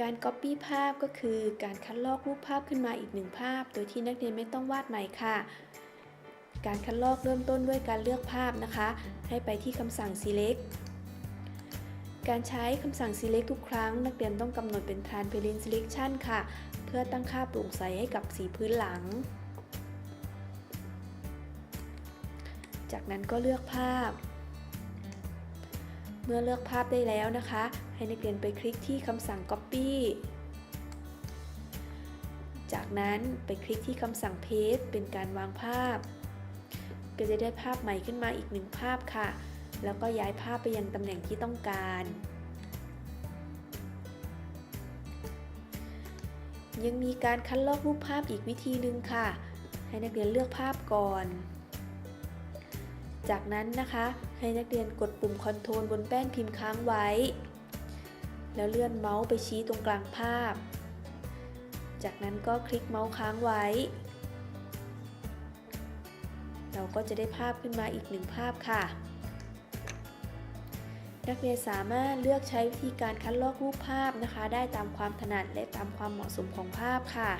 การ Copy ภาพก็คือการคัดลอกรูปภาพขึ้นมาอีกหนึ่งภาพ โดยที่นักเรียนไม่ต้องวาดใหม่ค่ะ การคัดลอกเริ่มต้นด้วยการเลือกภาพนะคะ ให้ไปที่คำสั่ง select การใช้คำสั่ง select ทุกครั้ง นักเรียนต้องกำหนดเป็น transparent selection ค่ะ เพื่อตั้งค่าโปร่งใสให้กับสีพื้นหลัง จากนั้นก็เลือกภาพ เมื่อเลือกภาพได้แล้วนะคะ ให้นักเรียนไปคลิกที่คำสั่ง copy จากนั้นไปคลิกที่คำสั่ง paste เป็นการวางภาพ ก็จะได้ภาพใหม่ขึ้นมาอีกหนึ่งภาพค่ะ แล้วก็ย้ายภาพไปยังตำแหน่งที่ต้องการ ยังมีการคัดลอกรูปภาพอีกวิธีหนึ่งค่ะ ให้นักเรียนเลือกภาพก่อน จากนั้นนะคะให้นักเรียนกดปุ่มคอนโทรลบนแป้นพิมพ์ค้างไว้ แล้วเลื่อนเมาส์ไปชี้ตรงกลางภาพ จากนั้นก็คลิกเมาส์ค้างไว้ เราก็จะได้ภาพขึ้นมาอีกหนึ่งภาพค่ะ นักเรียนสามารถเลือกใช้วิธีการคัดลอกรูปภาพนะคะ ได้ตามความถนัดและตามความเหมาะสมของภาพค่ะ